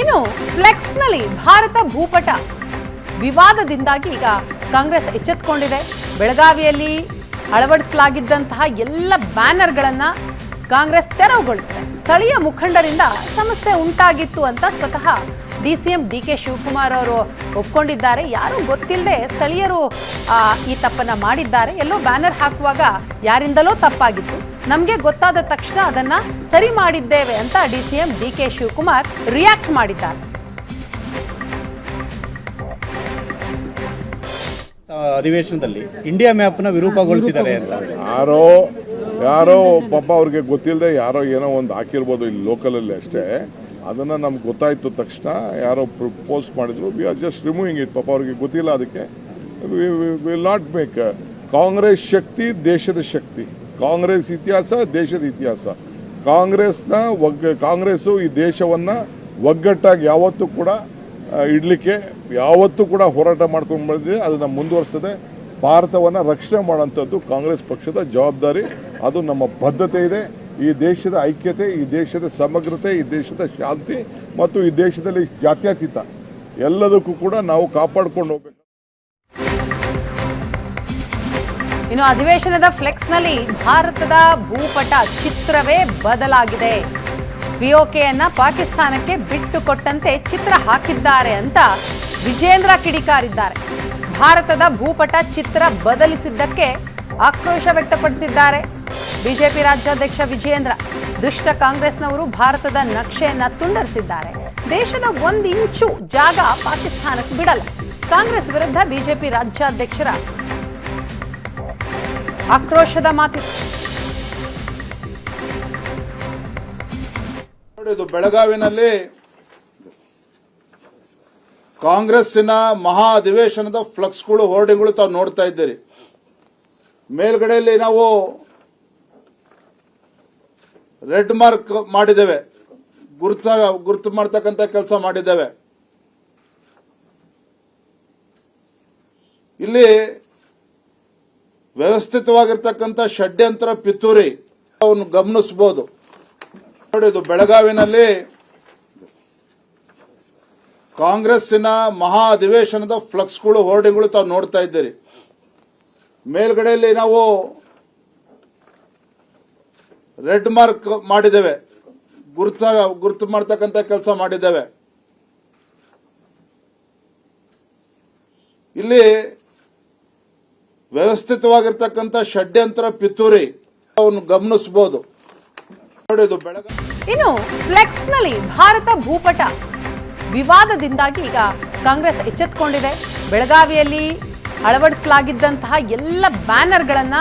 ಇನ್ನು ಫ್ಲೆಕ್ಸ್ನಲ್ಲಿ ಭಾರತ ಭೂಪಟ. ವಿವಾದದಿಂದಾಗಿ ಈಗ ಕಾಂಗ್ರೆಸ್ ಎಚ್ಚೆತ್ಕೊಂಡಿದೆ. ಬೆಳಗಾವಿಯಲ್ಲಿ ಅಳವಡಿಸಲಾಗಿದ್ದಂತಹ ಎಲ್ಲ ಬ್ಯಾನರ್ಗಳನ್ನು ಕಾಂಗ್ರೆಸ್ ತೆರವುಗೊಳಿಸಿದೆ. ಸ್ಥಳೀಯ ಮುಖಂಡರಿಂದ ಸಮಸ್ಯೆ ಉಂಟಾಗಿತ್ತು ಅಂತ ಸ್ವತಃ D C M D K Shivakumar ಅವರು ಒಪ್ಕೊಂಡಿದ್ದಾರೆ. ಯಾರೂ ಗೊತ್ತಿಲ್ಲದೆ ಸ್ಥಳೀಯರು ಈ ತಪ್ಪನ್ನು ಮಾಡಿದ್ದಾರೆ. ಎಲ್ಲೋ ಬ್ಯಾನರ್ ಹಾಕುವಾಗ ಯಾರಿಂದಲೋ ತಪ್ಪಾಗಿತ್ತು. ನಮಗೆ ಗೊತ್ತಾದ ತಕ್ಷಣ ಅದನ್ನ ಸರಿ ಮಾಡಿದ್ದೇವೆ ಅಂತ D C M D K Shivakumar react ಮಾಡಿದ್ದಾರೆ. ಆ, ಅಧಿವೇಶನದಲ್ಲಿ ಇಂಡಿಯಾ ಮ್ಯಾಪ್ನ ವಿರೂಪಗೊಳಿಸಿದ್ದಾರೆ ಅಂತ. ಯಾರೋ ಯಾರೋ ಪಾಪ ಅವ್ರಿಗೆ ಗೊತ್ತಿಲ್ಲದೆ ಯಾರೋ ಏನೋ ಒಂದು ಹಾಕಿರ್ಬೋದು ಇಲ್ಲಿ ಲೋಕಲಲ್ಲಿ ಅಷ್ಟೇ. ಅದನ್ನು ನಮ್ಗೆ ಗೊತ್ತಾಯ್ತು ತಕ್ಷಣ ಯಾರೋ ಪೋಸ್ಟ್ ಮಾಡಿದ್ರು. We are just removing it ಪಾಪ ಅವ್ರಿಗೆ ಗೊತ್ತಿಲ್ಲ ಅದಕ್ಕೆ. ವಿಲ್ ನಾಟ್ ಮೇಕ್ ಕಾಂಗ್ರೆಸ್ ಶಕ್ತಿ ದೇಶದ ಶಕ್ತಿ. ಕಾಂಗ್ರೆಸ್ ಇತಿಹಾಸ, ದೇಶದ ಇತಿಹಾಸ. ಕಾಂಗ್ರೆಸ್ನ ಒಗ್ಗ, ಕಾಂಗ್ರೆಸ್ಸು ಈ ದೇಶವನ್ನು ಒಗ್ಗಟ್ಟಾಗಿ ಯಾವತ್ತೂ ಕೂಡ ಇಡಲಿಕ್ಕೆ, ಯಾವತ್ತೂ ಕೂಡ ಹೋರಾಟ ಮಾಡ್ಕೊಂಡು ಬಂದಿದೆ. ಅದನ್ನು ಮುಂದುವರಿಸ್ತದೆ ಭಾರತವನ್ನು ರಕ್ಷಣೆ ಮಾಡೋಂಥದ್ದು ಕಾಂಗ್ರೆಸ್ ಪಕ್ಷದ ಜವಾಬ್ದಾರಿ. ಅದು ನಮ್ಮ ಬದ್ಧತೆ ಇದೆ. ಈ ದೇಶದ ಐಕ್ಯತೆ, ಈ ದೇಶದ ಸಮಗ್ರತೆ, ಈ ದೇಶದ ಶಾಂತಿ ಮತ್ತು ಈ ದೇಶದಲ್ಲಿ ಜಾತ್ಯತೀತ. ಎಲ್ಲದಕ್ಕೂ ಕೂಡ ನಾವು ಕಾಪಾಡ್ಕೊಂಡು ಹೋಗ್ಬೇಕು. ಇನ್ನು ಅಧಿವೇಶನದ ಫ್ಲೆಕ್ಸ್ನಲ್ಲಿ ಭಾರತದ ಭೂಪಟ ಚಿತ್ರವೇ ಬದಲಾಗಿದೆ. ಪಿಒಕೆಯನ್ನ ಪಾಕಿಸ್ತಾನಕ್ಕೆ ಬಿಟ್ಟು ಕೊಟ್ಟಂತೆ ಚಿತ್ರ ಹಾಕಿದ್ದಾರೆ ಅಂತ ವಿಜೇಂದ್ರ ಕಿಡಿಕಾರಿದ್ದಾರೆ. ಭಾರತದ ಭೂಪಟ ಚಿತ್ರ ಬದಲಿಸಿದ್ದಕ್ಕೆ ಆಕ್ರೋಶ ವ್ಯಕ್ತಪಡಿಸಿದ್ದಾರೆ. ಬಿಜೆಪಿ ರಾಜ್ಯಾಧ್ಯಕ್ಷ ವಿಜೇಂದ್ರ, ದುಷ್ಟ ಕಾಂಗ್ರೆಸ್ನವರು ಭಾರತದ ನಕ್ಷೆಯನ್ನ ತುಂಡರಿಸಿದ್ದಾರೆ. ದೇಶದ ಒಂದು ಇಂಚು ಜಾಗ ಪಾಕಿಸ್ತಾನಕ್ಕೆ ಬಿಡಲ್ಲ. ಕಾಂಗ್ರೆಸ್ ವಿರುದ್ಧ ಬಿಜೆಪಿ ರಾಜ್ಯಾಧ್ಯಕ್ಷರ ಆಕ್ರೋಶದ ಮಾತಿತ್ತು ಇದು ಬೆಳಗಾವಿನಲ್ಲಿ ಕಾಂಗ್ರೆಸ್ಸಿನ ಮಹಾ ಅಧಿವೇಶನದ ಫ್ಲಕ್ಸ್ಗಳು, ಹೋರ್ಡಿಂಗ್ಗಳು ತಾವು ನೋಡ್ತಾ ಇದ್ದೀರಿ. ಮೇಲ್ಗಡೆಯಲ್ಲಿ ನಾವು ರೆಡ್ ಮಾರ್ಕ್ ಮಾಡಿದ್ದೇವೆ. ಗುರುತ, ಗುರುತು ಮಾಡ್ತಕ್ಕಂಥ ಕೆಲಸ ಮಾಡಿದ್ದೇವೆ. ಇಲ್ಲಿ ವ್ಯವಸ್ಥಿತವಾಗಿರ್ತಕ್ಕಂಥ ಷಡ್ಯಂತ್ರ ಪಿತೂರಿ ಅವನು ಗಮನಿಸಬಹುದು ನೋಡಿ, ಇದು ಬೆಳಗಾವಿನಲ್ಲಿ ಕಾಂಗ್ರೆಸ್ಸಿನ ಮಹಾ ಅಧಿವೇಶನದ ಫ್ಲಕ್ಸ್ಗಳು, ಹೋರ್ಡಿಂಗ್ಗಳು ತಾವು ನೋಡ್ತಾ ಇದ್ದೀರಿ. ಮೇಲ್ಗಡೆಯಲ್ಲಿ ನಾವು ರೆಡ್ ಮಾರ್ಕ್ ಮಾಡಿದ್ದೇವೆ. ಗುರುತ, ಗುರುತು ಮಾಡ್ತಕ್ಕಂಥ ಕೆಲಸ ಮಾಡಿದ್ದೇವೆ. ಇಲ್ಲಿ ವ್ಯವಸ್ಥಿತವಾಗಿರ್ತಕ್ಕಂಥ ಷಡ್ಯಂತ್ರ ಪಿತೂರಿ ಅವನು ಗಮನಿಸಬಹುದು ಇನ್ನು ಫ್ಲೆಕ್ಸ್ನಲ್ಲಿ ಭಾರತ ಭೂಪಟ. ವಿವಾದದಿಂದಾಗಿ ಈಗ ಕಾಂಗ್ರೆಸ್ ಎಚ್ಚೆತ್ಕೊಂಡಿದೆ. ಬೆಳಗಾವಿಯಲ್ಲಿ ಅಳವಡಿಸಲಾಗಿದ್ದಂತಹ ಎಲ್ಲ ಬ್ಯಾನರ್ಗಳನ್ನು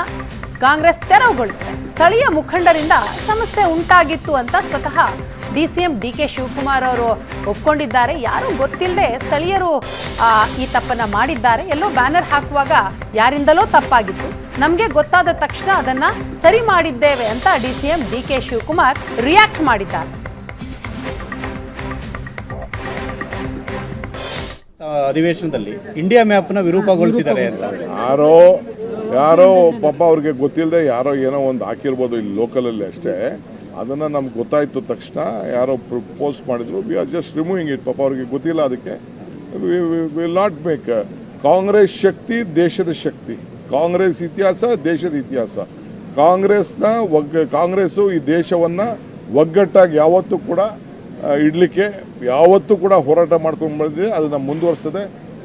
ಕಾಂಗ್ರೆಸ್ ತೆರವುಗೊಳಿಸಿದೆ. ಸ್ಥಳೀಯ ಮುಖಂಡರಿಂದ ಸಮಸ್ಯೆ ಉಂಟಾಗಿತ್ತು ಅಂತ ಸ್ವತಃ D C M D K Shivakumar ಅವರು ಒಪ್ಕೊಂಡಿದ್ದಾರೆ. ಯಾರೂ ಗೊತ್ತಿಲ್ಲದೆ ಸ್ಥಳೀಯರು ಈ ತಪ್ಪನ್ನ ಮಾಡಿದ್ದಾರೆ. ಎಲ್ಲೋ ಬ್ಯಾನರ್ ಹಾಕುವಾಗ ಯಾರಿಂದಲೋ ತಪ್ಪಾಗಿತ್ತು. ನಮಗೆ ಗೊತ್ತಾದ ತಕ್ಷಣ ಅದನ್ನ ಸರಿ ಮಾಡಿದ್ದೇವೆ ಅಂತ D C M D K Shivakumar react ಮಾಡಿದ್ದಾರೆ. ಅಧಿವೇಶನದಲ್ಲಿ ಇಂಡಿಯಾ ಮ್ಯಾಪ್ನ ವಿರೂಪಗೊಳಿಸಿದ್ದಾರೆ ಅಂತ. ಯಾರೋ ಯಾರೋ ಪಾಪ ಅವ್ರಿಗೆ ಗೊತ್ತಿಲ್ಲದೆ ಯಾರೋ ಏನೋ ಒಂದು ಹಾಕಿರ್ಬೋದು ಇಲ್ಲಿ ಲೋಕಲಲ್ಲಿ ಅಷ್ಟೇ. ಅದನ್ನು ನಮ್ಗೆ ಗೊತ್ತಾಯಿತು ತಕ್ಷಣ ಯಾರೋ ಪೋಸ್ಟ್ ಮಾಡಿದ್ರು we are just removing it ಪಾಪ ಅವ್ರಿಗೆ ಗೊತ್ತಿಲ್ಲ ಅದಕ್ಕೆ. ವಿಲ್ ನಾಟ್ ಮೇಕ್ ಕಾಂಗ್ರೆಸ್ ಶಕ್ತಿ ದೇಶದ ಶಕ್ತಿ. ಕಾಂಗ್ರೆಸ್ ಇತಿಹಾಸ ದೇಶದ ಇತಿಹಾಸ. ಕಾಂಗ್ರೆಸ್ನ ಒಗ್ಗ, ಕಾಂಗ್ರೆಸ್ಸು ಈ ದೇಶವನ್ನು ಒಗ್ಗಟ್ಟಾಗಿ ಯಾವತ್ತೂ ಕೂಡ ಇಡಲಿಕ್ಕೆ, ಯಾವತ್ತೂ ಕೂಡ ಹೋರಾಟ ಮಾಡ್ಕೊಂಡು ಬಂದಿದೆ. ಅದನ್ನು ಮುಂದುವರಿಸ್ತದೆ.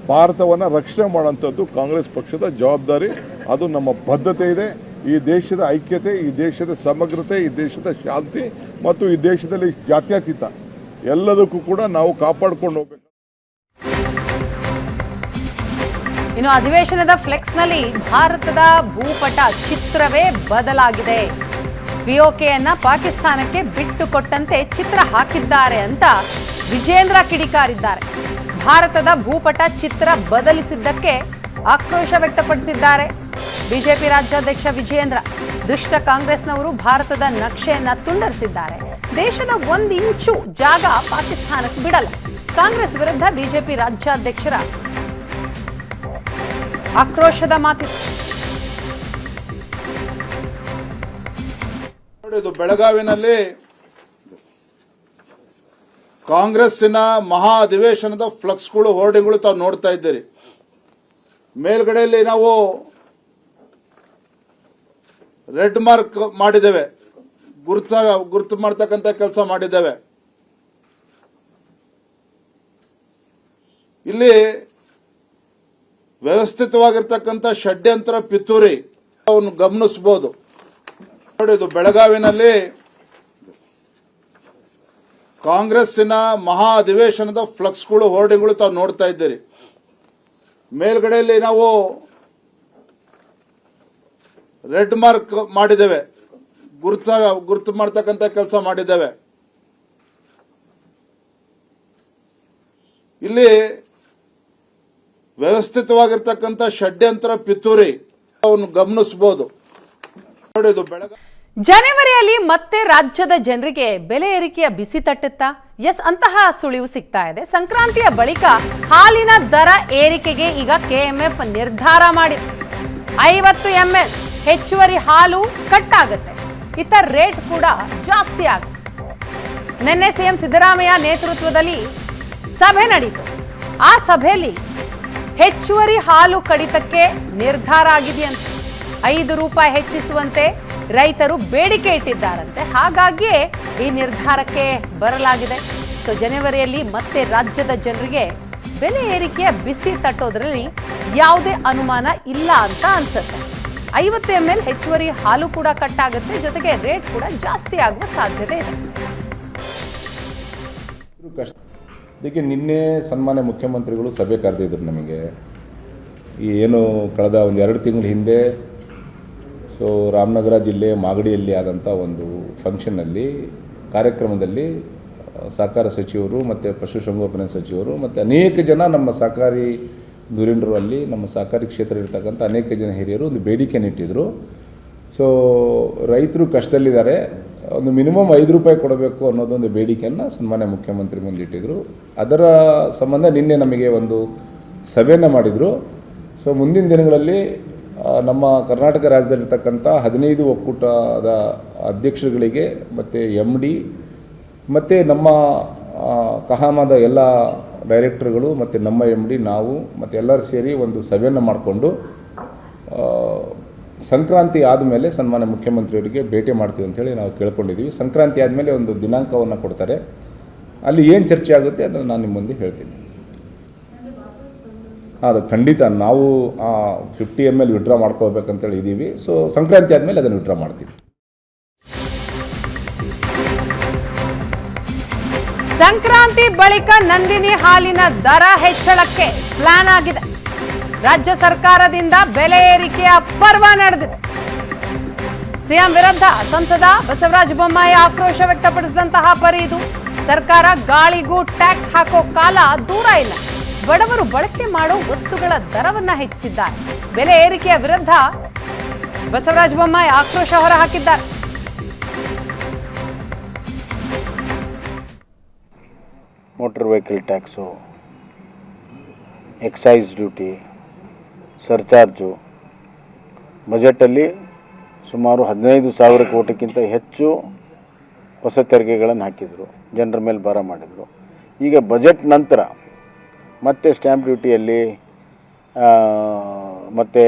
ಭಾರತವನ್ನು ರಕ್ಷಣೆ ಮಾಡೋಂಥದ್ದು ಕಾಂಗ್ರೆಸ್ ಪಕ್ಷದ ಜವಾಬ್ದಾರಿ. ಅದು ನಮ್ಮ ಬದ್ಧತೆ ಇದೆ. ಈ ದೇಶದ ಐಕ್ಯತೆ, ಈ ದೇಶದ ಸಮಗ್ರತೆ, ಈ ದೇಶದ ಶಾಂತಿ ಮತ್ತು ಈ ದೇಶದಲ್ಲಿ ಜಾತ್ಯತೀತ ಎಲ್ಲದಕ್ಕೂ ಕೂಡ ನಾವು ಕಾಪಾಡ್ಕೊಂಡು ಹೋಗ್ಬೇಕು. ಇನ್ನು ಅಧಿವೇಶನದ ಫ್ಲೆಕ್ಸ್ನಲ್ಲಿ ಭಾರತದ ಭೂಪಟ ಚಿತ್ರವೇ ಬದಲಾಗಿದೆ. ಪಿಒಕೆಯನ್ನ ಪಾಕಿಸ್ತಾನಕ್ಕೆ ಬಿಟ್ಟು ಕೊಟ್ಟಂತೆ ಚಿತ್ರ ಹಾಕಿದ್ದಾರೆ ಅಂತ ವಿಜೇಂದ್ರ ಕಿಡಿಕಾರಿದ್ದಾರೆ. ಭಾರತದ ಭೂಪಟ ಚಿತ್ರ ಬದಲಿಸಿದ್ದಕ್ಕೆ ಆಕ್ರೋಶ ವ್ಯಕ್ತಪಡಿಸಿದ್ದಾರೆ. ಬಿಜೆಪಿ ರಾಜ್ಯಾಧ್ಯಕ್ಷ ವಿಜಯೇಂದ್ರ, ದುಷ್ಟ ಕಾಂಗ್ರೆಸ್ನವರು ಭಾರತದ ನಕ್ಷೆಯನ್ನ ತುಂಡರಿಸಿದ್ದಾರೆ. ದೇಶದ ಒಂದು ಇಂಚು ಜಾಗ ಪಾಕಿಸ್ತಾನಕ್ಕೆ ಬಿಡಲ್ಲ. ಕಾಂಗ್ರೆಸ್ ವಿರುದ್ಧ ಬಿಜೆಪಿ ರಾಜ್ಯಾಧ್ಯಕ್ಷರ ಆಕ್ರೋಶದ ಮಾತು ಬೆಳಗಾವಿನಲ್ಲಿ ಕಾಂಗ್ರೆಸ್ಸಿನ ಮಹಾ ಅಧಿವೇಶನದ ಫ್ಲಕ್ಸ್ಗಳು, ಹೋರ್ಡಿಂಗ್ಗಳು ತಾವು ನೋಡ್ತಾ ಇದ್ದೀರಿ. ಮೇಲ್ಗಡೆಯಲ್ಲಿ ನಾವು ರೆಡ್ ಮಾರ್ಕ್ ಮಾಡಿದ್ದೇವೆ. ಗುರುತ, ಗುರುತು ಮಾಡ್ತಕ್ಕಂಥ ಕೆಲಸ ಮಾಡಿದ್ದೇವೆ. ಇಲ್ಲಿ ವ್ಯವಸ್ಥಿತವಾಗಿರ್ತಕ್ಕಂಥ ಷಡ್ಯಂತ್ರ ಪಿತೂರಿ ಅವನು ಗಮನಿಸಬಹುದು ನೋಡಿ, ಇದು ಬೆಳಗಾವಿನಲ್ಲಿ ಕಾಂಗ್ರೆಸ್ಸಿನ ಮಹಾ ಅಧಿವೇಶನದ ಫ್ಲಕ್ಸ್ಗಳು, ಹೋರ್ಡಿಂಗ್ಗಳು ತಾವು ನೋಡ್ತಾ ಇದ್ದೀರಿ. ಮೇಲ್ಗಡೆಯಲ್ಲಿ ನಾವು ರೆಡ್ ಮಾರ್ಕ್ ಮಾಡಿದ್ದೇವೆ. ಗುರುತ, ಗುರುತು ಮಾಡ್ತಕ್ಕಂಥ ಕೆಲಸ ಮಾಡಿದ್ದೇವೆ. ಇಲ್ಲಿ ವ್ಯವಸ್ಥಿತವಾಗಿರ್ತಕ್ಕಂಥ ಷಡ್ಯಂತ್ರ ಪಿತೂರಿ ಅವನು ಗಮನಿಸಬಹುದು ಜನವರಿಯಲ್ಲಿ ಮತ್ತೆ ರಾಜ್ಯದ ಜನರಿಗೆ ಬೆಲೆ ಏರಿಕೆಯ ಬಿಸಿ ತಟ್ಟುತ್ತಾ? ಎಸ್, ಅಂತಹ ಸುಳಿವು ಸಿಗ್ತಾ ಇದೆ. ಸಂಕ್ರಾಂತಿಯ ಬಳಿಕ ಹಾಲಿನ ದರ ಏರಿಕೆಗೆ ಈಗ ಕೆಎಂಎಫ್ ನಿರ್ಧಾರ ಮಾಡಿ. ಐವತ್ತು ಎಂಎಲ್ ಹೆಚ್ಚುವರಿ ಹಾಲು ಕಟ್ ಆಗುತ್ತೆ ಇತ್ತ ರೇಟ್ ಕೂಡ ಜಾಸ್ತಿ ಆಗುತ್ತೆ. ನಿನ್ನೆ ಸಿಎಂ ಸಿದ್ದರಾಮಯ್ಯ ನೇತೃತ್ವದಲ್ಲಿ ಸಭೆ ನಡೀತು. ಆ ಸಭೆಯಲ್ಲಿ ಹೆಚ್ಚುವರಿ ಹಾಲು ಕಡಿತಕ್ಕೆ ನಿರ್ಧಾರ ಆಗಿದೆಯಂತೆ. ಐದು ರೂಪಾಯಿ ಹೆಚ್ಚಿಸುವಂತೆ ರೈತರು ಬೇಡಿಕೆ ಇಟ್ಟಿದ್ದಾರಂತೆ. ಹಾಗಾಗಿಯೇ ಈ ನಿರ್ಧಾರಕ್ಕೆ ಬರಲಾಗಿದೆ. ಸೊ ಜನವರಿಯಲ್ಲಿ ಮತ್ತೆ ರಾಜ್ಯದ ಜನರಿಗೆ ಬೆಲೆ ಏರಿಕೆಯ ಬಿಸಿ ತಟ್ಟೋದ್ರಲ್ಲಿ ಯಾವುದೇ ಅನುಮಾನ ಇಲ್ಲ ಅಂತ ಅನ್ಸುತ್ತೆ. ಐವತ್ತು ಎಂ ಎಲ್ ಹೆಚ್ಚುವರಿ ಹಾಲು ಕೂಡ ಕಟ್ ಆಗುತ್ತೆ ಜೊತೆಗೆ ರೇಟ್ ಕೂಡ ಜಾಸ್ತಿ ಆಗುವ ಸಾಧ್ಯತೆ ಇದೆ. ಅದಕ್ಕೆ ನಿನ್ನೆ ಸನ್ಮಾನ್ಯ ಮುಖ್ಯಮಂತ್ರಿಗಳು ಸಭೆ ಕರೆದಿದ್ರು ನಮಗೆ. ಈ ಏನು ಕಳೆದ ಒಂದು ಎರಡು ತಿಂಗಳ ಹಿಂದೆ ಸೊ ರಾಮನಗರ ಜಿಲ್ಲೆ ಮಾಗಡಿಯಲ್ಲಿ ಆದಂಥ ಒಂದು ಫಂಕ್ಷನ್ನಲ್ಲಿ ಕಾರ್ಯಕ್ರಮದಲ್ಲಿ, ಸಹಕಾರ ಸಚಿವರು ಮತ್ತು ಪಶುಸಂಗೋಪನೆ ಸಚಿವರು ಮತ್ತು ಅನೇಕ ಜನ ನಮ್ಮ ಸಹಕಾರಿ ಧುರೀಣರು ಅಲ್ಲಿ ನಮ್ಮ ಸಹಕಾರಿ ಕ್ಷೇತ್ರ ಇರ್ತಕ್ಕಂಥ ಅನೇಕ ಜನ ಹಿರಿಯರು ಒಂದು ಬೇಡಿಕೆಯನ್ನು ಇಟ್ಟಿದ್ದರು ಸೊ ರೈತರು ಕಷ್ಟದಲ್ಲಿದ್ದಾರೆ. ಒಂದು ಮಿನಿಮಮ್ ಐದು ರೂಪಾಯಿ ಕೊಡಬೇಕು ಅನ್ನೋದೊಂದು ಬೇಡಿಕೆಯನ್ನು ಸನ್ಮಾನ್ಯ ಮುಖ್ಯಮಂತ್ರಿ ಮುಂದಿಟ್ಟಿದ್ರು ಅದರ ಸಂಬಂಧ ನಿನ್ನೆ ನಮಗೆ ಒಂದು ಸಭೆಯನ್ನು ಮಾಡಿದರು. ಸೊ ಮುಂದಿನ ದಿನಗಳಲ್ಲಿ ನಮ್ಮ ಕರ್ನಾಟಕ ರಾಜ್ಯದಲ್ಲಿರ್ತಕ್ಕಂಥ ಹದಿನೈದು ಒಕ್ಕೂಟದ ಅಧ್ಯಕ್ಷರುಗಳಿಗೆ ಮತ್ತು ಎಂ ಡಿ ಮತ್ತು ನಮ್ಮ ಕಹಾಮದ ಎಲ್ಲ ಡೈರೆಕ್ಟರ್ಗಳು ಮತ್ತು ನಮ್ಮ ಎಂ ಡಿ ನಾವು ಮತ್ತು ಎಲ್ಲರೂ ಸೇರಿ ಒಂದು ಸಭೆಯನ್ನು ಮಾಡಿಕೊಂಡು ಸಂಕ್ರಾಂತಿ ಆದಮೇಲೆ ಸನ್ಮಾನ್ಯ ಮುಖ್ಯಮಂತ್ರಿಯವರಿಗೆ ಭೇಟಿ ಮಾಡ್ತೀವಿ ಅಂತೇಳಿ ನಾವು ಕೇಳ್ಕೊಂಡಿದ್ದೀವಿ. ಸಂಕ್ರಾಂತಿ ಆದಮೇಲೆ ಒಂದು ದಿನಾಂಕವನ್ನು ಕೊಡ್ತಾರೆ. ಅಲ್ಲಿ ಏನು ಚರ್ಚೆ ಆಗುತ್ತೆ ಅದನ್ನು ನಾನು ನಿಮ್ಮ ಮುಂದೆ ಹೇಳ್ತೀನಿ. ಅದು ಖಂಡಿತ ನಾವು ಫಿಫ್ಟಿ ಎಂ ಎಲ್ ವಿಡ್ರಾ ಮಾಡ್ಕೋಬೇಕಂತೇಳಿ ಇದ್ದೀವಿ ಸೊ ಸಂಕ್ರಾಂತಿ ಆದಮೇಲೆ ಅದನ್ನು ವಿಡ್ರಾ ಮಾಡ್ತೀವಿ. ಸಂಕ್ರಾಂತಿ ಬಳಿಕ ನಂದಿನಿ ಹಾಲಿನ ದರ ಹೆಚ್ಚಳಕ್ಕೆ ಪ್ಲಾನ್ ಆಗಿದೆ. ರಾಜ್ಯ ಸರ್ಕಾರದಿಂದ ಬೆಲೆ ಏರಿಕೆಯ ಪರ್ವ ನಡೆದಿದೆ. ಸಿಎಂ ವಿರುದ್ಧ ಸಂಸದ ಬಸವರಾಜ ಬೊಮ್ಮಾಯಿ ಆಕ್ರೋಶ ವ್ಯಕ್ತಪಡಿಸಿದಂತಹ ಪರಿ ಇದು. ಸರ್ಕಾರ ಗಾಳಿಗೂ ಟ್ಯಾಕ್ಸ್ ಹಾಕೋ ಕಾಲ ದೂರ ಇಲ್ಲ. ಬಡವರು ಬಳಕೆ ಮಾಡೋ ವಸ್ತುಗಳ ದರವನ್ನ ಹೆಚ್ಚಿಸಿದ್ದಾರೆ. ಬೆಲೆ ಏರಿಕೆಯ ವಿರುದ್ಧ ಬಸವರಾಜ ಬೊಮ್ಮಾಯಿ ಆಕ್ರೋಶ ಹೊರಹಾಕಿದ್ದಾರೆ. Motor vehicle tax excise duty surcharge ಬಜೆಟಲ್ಲಿ ಸುಮಾರು ಹದಿನೈದು ಸಾವಿರ ಕೋಟಿಗಿಂತ ಹೆಚ್ಚು ಹೊಸ ತೆರಿಗೆಗಳನ್ನು ಹಾಕಿದರು, ಜನರ ಮೇಲೆ ಭಾರ ಮಾಡಿದರು. ಈಗ ಬಜೆಟ್ ನಂತರ ಮತ್ತೆ ಸ್ಟ್ಯಾಂಪ್ ಡ್ಯೂಟಿಯಲ್ಲಿ ಮತ್ತು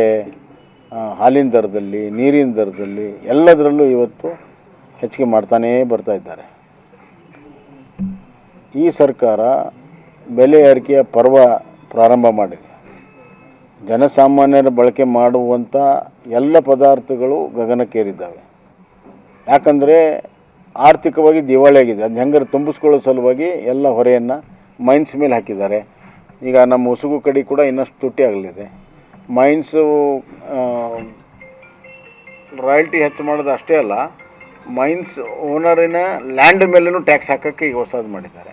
ಹಾಲಿನ ದರದಲ್ಲಿ, ನೀರಿನ ದರದಲ್ಲಿ ಎಲ್ಲದರಲ್ಲೂ ಇವತ್ತು ಹೆಚ್ಚಿಗೆ ಮಾಡ್ತಾನೇ ಬರ್ತಾ ಇದ್ದಾರೆ. ಈ ಸರ್ಕಾರ ಬೆಲೆ ಏರಿಕೆಯ ಪರ್ವ ಪ್ರಾರಂಭ ಮಾಡಿದೆ. ಜನಸಾಮಾನ್ಯರ ಬಳಕೆ ಮಾಡುವಂಥ ಎಲ್ಲ ಪದಾರ್ಥಗಳು ಗಗನಕ್ಕೇರಿದ್ದಾವೆ. ಯಾಕಂದರೆ ಆರ್ಥಿಕವಾಗಿ ದಿವಾಳಿಯಾಗಿದೆ. ಅದು ಹೆಂಗಾರು ತುಂಬಿಸ್ಕೊಳ್ಳೋ ಸಲುವಾಗಿ ಎಲ್ಲ ಹೊರೆಯನ್ನು ಮೈನ್ಸ್ ಮೇಲೆ ಹಾಕಿದ್ದಾರೆ. ಈಗ ನಮ್ಮ ಉಸುಗು ಕಡೆ ಕೂಡ ಇನ್ನಷ್ಟು ತುಟ್ಟಿ ಆಗಲಿದೆ. ಮೈನ್ಸು ರಾಯಲ್ಟಿ ಹೆಚ್ಚು ಮಾಡೋದು ಅಷ್ಟೇ ಅಲ್ಲ, ಮೈನ್ಸ್ ಓನರಿನ ಲ್ಯಾಂಡ್ ಮೇಲೂ ಟ್ಯಾಕ್ಸ್ ಹಾಕೋಕ್ಕೆ ಈಗ ಹೊಸದು ಮಾಡಿದ್ದಾರೆ.